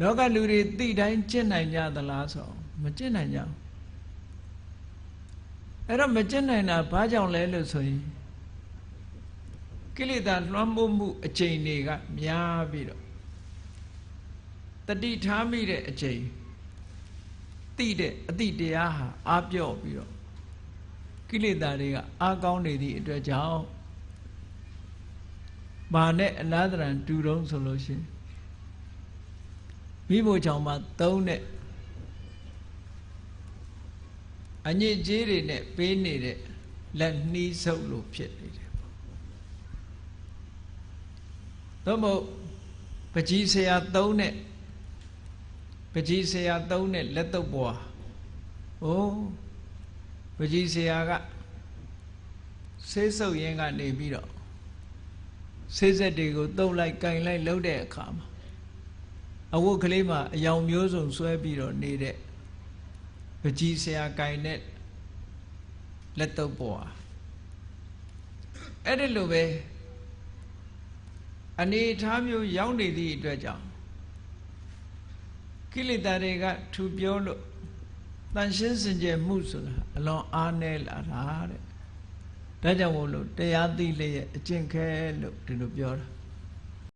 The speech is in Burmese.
လောကလူတွေသိတိုင်းကျင့်နိုင်ကြသလားဆိုမကျင့်နိုင်ကြဘူးအဲ့တော့မကျင့်နိုင်တာဘာကြောင့်လဲလို့ဆိုရင်ကိလေသာလွှမ်းမိုးမှုအကျိန်တွေကများပြီးတော့တတိထားမိတဲ့အကျိန်သိတဲ့အတိတရားဟာအာပြော့ပြီးတော့ကိလေသာတွေကအာကောင်းနေသည့်အတွက်ကြောင့်မာနဲ့အလားတရံတူတုံးဆိုလို့ရှိရင် မိဖို့ချောင်မှာသုံးတဲ့အညစ်အကြေးတွေနဲ့ပေးနေတဲ့လက်နှီးဆုပ်လို့ဖြစ်နေတယ်ပေါ့သို့မဟုတ်ပကြီးဆရာသုံးတဲ့ပကြီးဆရာသုံးတဲ့လက်တော့ပွားဟိုးပကြီးဆရာကဆေးဆုပ်ရင်းကနေပြီးတော့ဆေးဆက်တွေကိုတုပ်လိုက်ကင်လိုက်လှုပ်တဲ့အခါမှာ အဝတ်ကလေးမှာအယောင်မျိုးစုံဆွဲပြီးတော့နေတဲ့ပကြီးဆရာကင်တဲ့လက်တော့ပွားအဲ့ဒီလိုပဲအနေထားမျိုးရောက်နေသည့်အတွက်ကြောင့်ကိလေသာတွေကထူပြောလို့တန်ရှင်းစင်ကြယ်မှုဆိုတာအလွန်အားနည်းလာတာတဲ့ဒါကြောင့်မို့လို့တရားသိလျက်အကျင့်ခဲလို့ဒီလိုပြောတာ